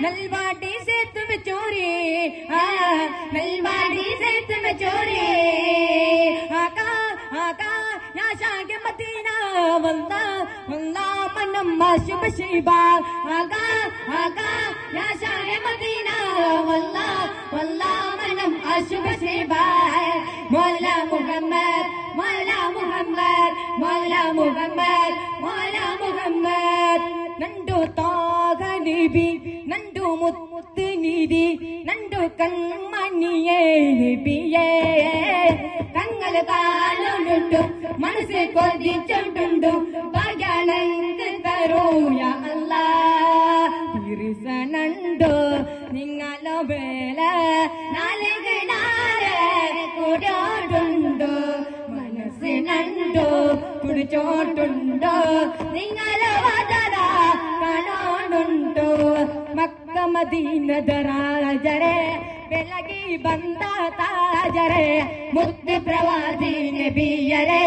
நல்வாடி சேர்த்து வச்சோரே. ஆ, சேர்த்து வச்சோரே. ஆகா ஆகா யா மதீனா. வந்தா வந்தா மனம் மாஷுப ஷிபா ஆகா ஆகா நாஷாக ഒന്നാമനം അശുഭ മൗല മുഹമ്മദ് മൗല മുഹമ്മദ് മൗല മുഹമ്മദ് മൗല മുഹമ്മദ്. നണ്ടു താക നബി നണ്ടു മുത്ത് നിധി നണ്ടു കൺമണിയേ കാലുണ്ടു മനസ്സ് കൊതിച്ചുണ്ടുണ്ടു നിങ്ങളോ വേല നാലുകിടാരെ കൂടോടുണ്ടു മനസ്സിനുണ്ടു കുടിച്ചോട്ടുണ്ടോ നിങ്ങളോ വതര കാണോടുണ്ടു ಮಕ್ಕ ಮದೀನದ ರಾಜರೇ ಬೆಳಗಿ ಬಂದ ತಾಜರೇ ಮುದ್ದು ಪ್ರವಾದಿ ನಬಿಯರೇ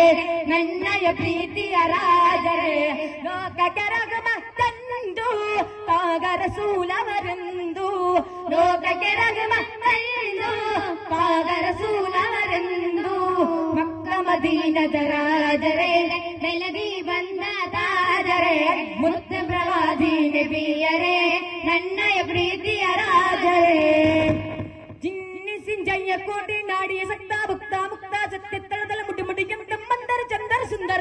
ನನ್ನಯ ಪ್ರೀತಿಯ ರಾಜರೇ ಲೋಕಕ್ಕೆ ರಗಮ ತಂದು ಕಾಗರ ಸೂಲವರೆಂದು ಲೋಕಕ್ಕೆ ರಗಮ ತಂದು ಕಾಗರ ಸೂಲವರೆಂದು ಮಕ್ಕ ಮದೀನದ ರಾಜರೇ ಬೆಳಗಿ ಬಂದ ತಾಜರೇ ಮುದ್ದು ಪ್ರವಾದಿ ನಬಿಯರೇ ನನ್ನಯ ಪ್ರೀತಿಯ ರಾಜರೇ ಜಿನ್ನಿ ಸಿಂಜಯ್ಯ ಕೋಟಿ ನಾಡಿಯ ಸಕ್ತ ಭಕ್ತ ಮುಕ್ತ ಸತ್ಯ ತಳದಳ ಮುಡಿ ಮುಡಿ ಎಂತ ಮಂದರ ಚಂದರ ಸುಂದರ